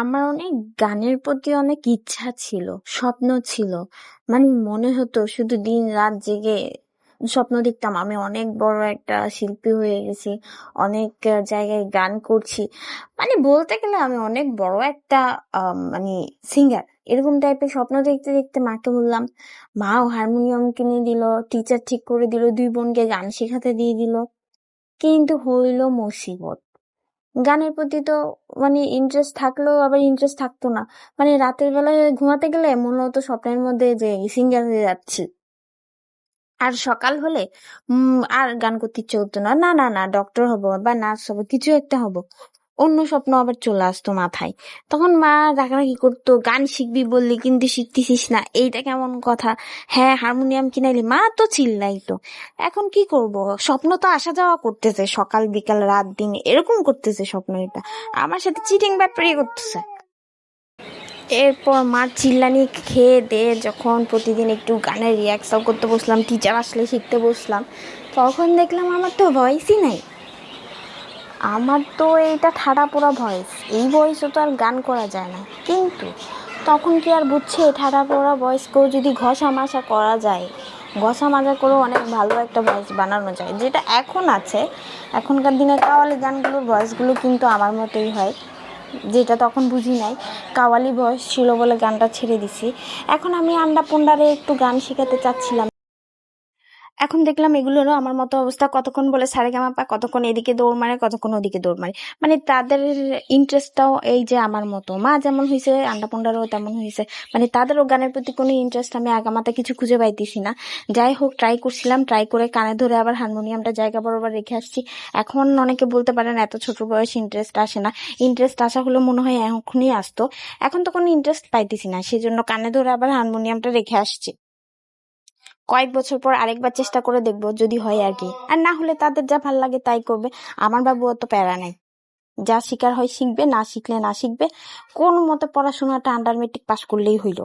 আমার অনেক গানের প্রতি অনেক ইচ্ছা ছিল, স্বপ্ন ছিল। মানে মনে হতো শুধু দিন রাত জেগে স্বপ্ন দেখতাম আমি অনেক বড় একটা শিল্পী হয়ে গেছি, অনেক জায়গায় গান করছি। মানে বলতে গেলে আমি অনেক বড় একটা মানে সিঙ্গার এরকম টাইপের স্বপ্ন দেখতে দেখতে মাকে বললাম মাও হারমোনিয়াম কিনে দিল টিচার ঠিক করে দিল দুই বোনকে গান শেখাতে দিয়ে দিল কিন্তু হইল মুসিবত গানের প্রতি তো মানে ইন্টারেস্ট থাকলেও আবার ইন্টারেস্ট থাকতো না। মানে রাতের বেলায় ঘুমাতে গেলে মনে হতো স্বপ্নের মধ্যে যে সিঙ্গার হয়ে যাচ্ছি। আর সকাল হলে আর গান করতে ইচ্ছে করতো না। না না না ডক্টর হব বা নার্স হব, কিছু একটা হব। অন্য স্বপ্ন আবার চলে আসতো মাথায়। তখন মা রাগারাগি করতো, গান শিখবি বললি, কিন্তু শিখতেছিস না, এইটা কেমন কথা? হ্যাঁ হারমোনিয়াম কিনাইলি, মা তো চিল্লাইতো। এখন কি করব? স্বপ্ন তো আসা যাওয়া করতেছে, সকাল, বিকাল, রাত, দিন, এরকম করতেছে স্বপ্ন এটা। আমার সাথে চিটিং ব্যাপারই করতেছে। এরপর মার চিল্লানি খেয়ে দিয়ে যখন প্রতিদিন একটু গানের রিয়াকশন করতে বসলাম টিচার আসলে শিখতে বসলাম, তখন দেখলাম আমার তো ভয়েসই নাই। আমার তো এইটা ঠাড়া পোড়া ভয়েস এই ভয়েসও তো আর গান করা যায় না। কিন্তু তখন কি আর বুঝছে ঠাড়া পোড়া ভয়েসকেও যদি ঘষা মাসা করা যায়? ঘষা মাজা করেও অনেক ভালো একটা ভয়েস বানানো যায়, যেটা এখন আছে। এখনকার দিনে কাওয়ালি গানগুলোর ভয়েসগুলো কিন্তু আমার মতোই হয়, যেটা তখন বুঝি নাই। কাওয়ালি ভয়েস ছিল বলে গানটা ছেড়ে দিছি। এখন আমি আন্ডা পুন্ডারে একটু গান শেখাতে চাচ্ছিলাম। এখন দেখলাম এগুলোরও আমার মতো অবস্থা, কতক্ষণ বলে সারে পা, কতক্ষণ এদিকে দৌড় মারে, কতক্ষণ ওদিকে দৌড় মারে। মানে তাদের ইন্টারেস্টটাও এই যে আমার মতো। মা যেমন হয়েছে আন্ডাপুন্ডারও তেমন হয়েছে মানে তাদেরও গানের প্রতি কোনো ইন্টারেস্ট আমি আগামাতে কিছু খুঁজে পাইতেছি না। যাই হোক ট্রাই করছিলাম ট্রাই করে কানে ধরে আবার হারমোনিয়ামটা জায়গা বরাবর রেখে আসছি। এখন অনেকে বলতে পারেন এত ছোট বয়স ইন্টারেস্ট আসে না। ইন্টারেস্ট আসা হলে মনে হয় এখনই আসতো। এখন তো কোনো ইন্টারেস্ট পাইতেছি না সেই জন্য কানে ধরে আবার হারমোনিয়ামটা রেখে আসছি। কয়েক বছর পর আরেকবার চেষ্টা করে দেখব যদি হয় আর কি। আর না হলে তাদের যা ভালো লাগে তাই করবে। আমার বাবু অত প্যারা নাই। যা শিকার হয় শিখবে, না শিখলে না শিখবে। কোন মতে পড়াশোনাটা আন্ডার মেট্রিক পাশ করলেই হইল।